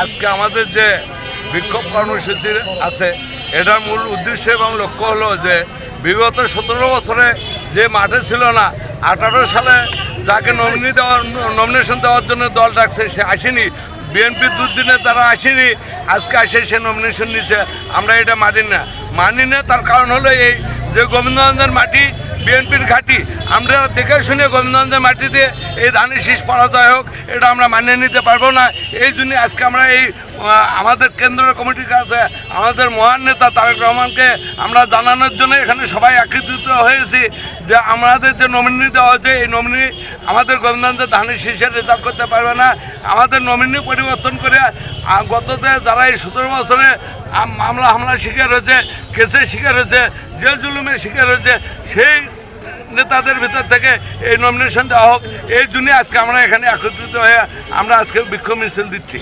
আজকে আমাদের যে বিক্ষোভ কর্মসূচি আছে, এটার মূল উদ্দেশ্য এবং লক্ষ্য হলো যে বিগত সতেরো বছরে যে মাঠে ছিল না, আঠারো সালে যাকে নমিনি দেওয়ার নমিনেশন দেওয়ার জন্য দল ডাকছে, সে আসেনি। বিএনপির দুদিনে তারা আসেনি, আজকে আসে সে নমিনেশন নিছে। আমরা এটা মানি না। মানি না তার কারণ হলো এই যে গোবিন্দগঞ্জের মাটি, বিএনপির ঘাঁটি। আমরা দেখে শুনে গোবিন্দগঞ্জের মাটিতে এই ধানের শীষ পরাজয় হোক, এটা আমরা মানিয়ে নিতে পারব না। এই জন্য আজকে আমরা এই আমাদের কেন্দ্র কমিটির কাছে আমাদের মহান নেতা তারেক রহমানকে আমরা জানানোর জন্য এখানে সবাই একত্রিত হয়েছি যে আমাদের যে নমিনি দেওয়া হয়েছে, এই নমিনি আমাদের গোবিন্দগঞ্জের ধানের শীষের রেজাল্ট করতে পারবে না। আমাদের নমিনি পরিবর্তন করে গততে যারা এই সতেরো বছরে মামলা হামলার শিকার হয়েছে কেসের শিকার হয়েছে, জেল জুলুমের শিকার হয়েছে, সেই নেতাদের ভিতর থেকে এই নমিনেশন দেওয়া হোক। এই জন্যে আজকে আমরা এখানে একত্রিত হয়ে আমরা আজকে বিক্ষোভ মিছিল দিচ্ছি।